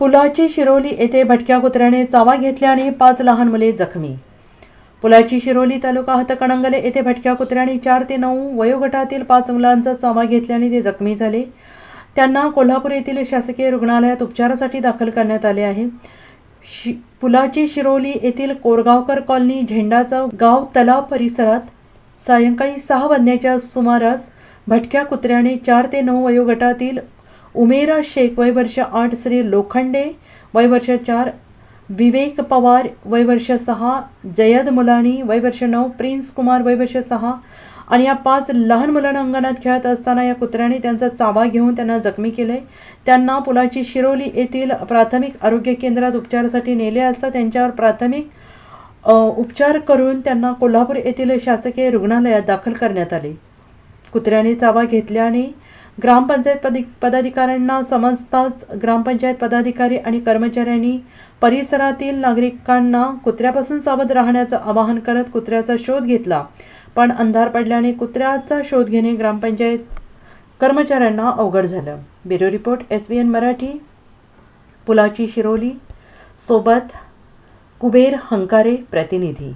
पुलाची शिरोली येथे भटक्या कुत्र्याने चावा घेतल्याने पाच लहान मुले जखमी. पुलाची शिरोली तालुका हातकणंगले येथे भटक्या कुत्र्याने चार ते नऊ वयोगटातील पाच मुलांचा चावा घेतल्याने ते जखमी झाले. त्यांना कोल्हापूर येथील शासकीय रुग्णालयात उपचारासाठी दाखल करण्यात आले आहे. शि पुलाची शिरोली येथील कोरगावकर कॉलनी झेंडा चौक गाव तलाव परिसरात सायंकाळी सहा वाजण्याच्या सुमारास भटक्या कुत्र्याने चार ते नऊ वयोगटातील उमेरा शेख वयवर्ष आठ श्री लोखंडे वयवर्ष चार विवेक पवार वयवर्ष सहा जयद मुलानी वयवर्ष नऊ प्रिन्स कुमार वयवर्ष सहा. आणि या पाच लहान मुलांना अंगणात खेळत असताना या कुत्र्याने त्यांचा चावा घेऊन त्यांना जखमी केले. त्यांना पुलाची शिरोली येथील प्राथमिक आरोग्य केंद्रात उपचारासाठी नेले असता त्यांच्यावर प्राथमिक उपचार करून त्यांना कोल्हापूर येथील शासकीय रुग्णालयात दाखल करण्यात आले. कुत्र्याने चावा घेतल्याने ग्रामपंचायत पदि पदाधिकाऱ्यांना समजताच ग्रामपंचायत पदाधिकारी आणि कर्मचाऱ्यांनी परिसरातील नागरिकांना कुत्र्यापासून सावध राहण्याचं आवाहन करत कुत्र्याचा शोध घेतला. पण अंधार पडल्याने कुत्र्याचा शोध घेणे ग्रामपंचायत कर्मचाऱ्यांना अवघड झालं. Bureau report S B N Marathi Pulachi Shiroli सोबत कुबेर हंकारे प्रतिनिधी